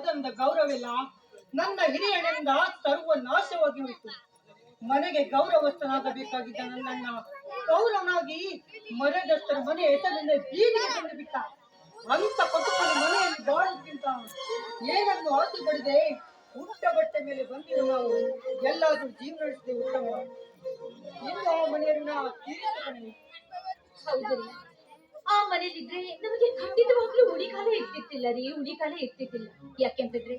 ಅದರಿಂದ ಗೌರವಿಲ್ಲ. ನನ್ನ ಹಿರಿಯನೆಂದ ಸರ್ವ ನಾಶವಾಗಿ ಹೋಯಿತು. ಮನೆಗೆ ಗೌರವಸ್ಥನಾಗಬೇಕಾಗಿದ್ದ ನನ್ನಣ್ಣ ಗೌರವನಾಗಿ ಮರದಷ್ಟರ ಮನೆ ಎತ್ತದಿಂದ ಬೀದಿಗೆ ತಂದು ಬಿಟ್ಟ. ಅಂತ ಕೊಟ್ಟುಕೊಂಡು ಮನೆಯಲ್ಲಿ ಬಾಳುವುದಕ್ಕಿಂತ ಏನನ್ನು ಆಸೆ ಪಡೆದೆ ಉಟ್ಟ ಬಟ್ಟೆ ಮೇಲೆ ಬಂದಿರೋ ನಾವು ಎಲ್ಲಾದ್ರೂ ಜೀವನ ನಡೆಸಿದೆ ಉತ್ತಮ. ಇನ್ನು ಆ ಮನೆಯನ್ನ ಆ ನಮಗೆ ಇರ್ತಿತ್ತಿಲ್ಲ ರೀ ಉಳಿಗಾಲ ಇರ್ತಿದ್ದಿಲ್ಲ. ಯಾಕೆಂತಂದ್ರೆ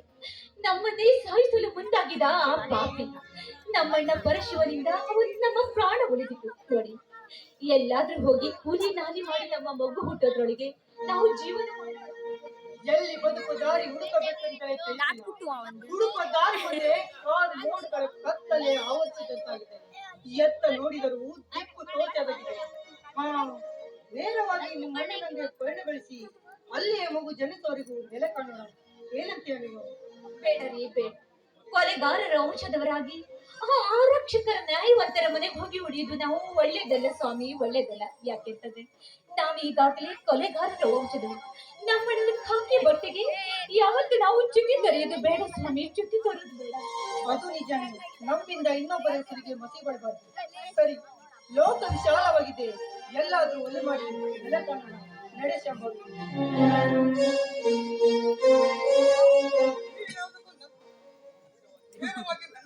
ನಮ್ಮನ್ನೇ ಸಾಯಿಸಲು ಮುಂದಾಗಿದ ಆ ಪಾಪಿ. ನಮ್ಮಣ್ಣ ಪರಶುವನಿಂದ ಅವತ್ತು ನಮ್ಮ ಪ್ರಾಣ ಉಳಿದಿತ್ತು. ನೋಡಿ ಎಲ್ಲಾದ್ರೂ ಹೋಗಿ ಕೂಲಿ ನಾಲಿ ಮಾಡಿ ನಮ್ಮ ಮಗು ಹುಟ್ಟೋದ್ರೊಳಗೆ ನಾವು ಜೀವನ. ಎಲ್ಲಿ ಬದುಕು ದಾರಿ ಹುಡುಕಬೇಕಂತ ಹುಡುಕುವ ದಾರಿ ಮುಂದೆ ಕಾರು ಮೋಡ್ಗಳ ಕತ್ತಲೆ ಆವರಿಸಿದಂತಾಗಿದೆ. ಎತ್ತ ನೋಡಿದರೂ ದಿಕ್ಕು ತೋಚದಾಗಿದೆ. ನೇರವಾಗಿ ನಿಮ್ಮ ಮಣ್ಣಿನಂಗೆ ಪರಿಣಗಳಿಸಿ ಜನಿಸುವವರೆಗೂ ನೆಲೆ ಕಾಣೋಣ. ಏನಂತೀಯ ನೀವು? ಬೇಡ ರೀ ಬೇಡ ಕೊಲೆಗಾರರ ವಂಶದವರಾಗಿ ಆರಕ್ಷಕರ ನ್ಯಾಯವಂತರ ಮನೆಗೆ ಹೋಗಿ ಉಳಿಯುವುದು ನಾವು ಒಳ್ಳೇದಲ್ಲ ಸ್ವಾಮಿ ಒಳ್ಳೇದಲ್ಲ ಯಾಕೆಂತಂದ್ರೆ ನಾವು ಈಗಾಗಲೇ ಕೊಲೆಗಾರರ ವಂಶದವರು. ನಮ್ಮಲ್ಲಿ ಖಾಕಿ ಬಟ್ಟೆಗೆ ಯಾವತ್ತು ನಾವು ಚುಟ್ಟಿ ತೊರೆಯೋದು ಬೇಡ ಸ್ವಾಮಿ ಚುಟ್ಟಿ ತೊರೆಯೋದು ಬೇಡ. ಅದು ನಿಜ ನಮ್ಮಿಂದ ಇನ್ನೊಬ್ಬರ ಹೆಸರಿಗೆ ಮಸಿ ಬರಬಾರ್ದು. ಸರಿ ಲೋಕ ವಿಶಾಲವಾಗಿದೆ. ಎಲ್ಲಾದ್ರೂ ಒಲೆ ಮಾಡಿ ಎಲ್ಲ ಕಾಣೋಣ ನಡೆ ಶಂಭು ಏನು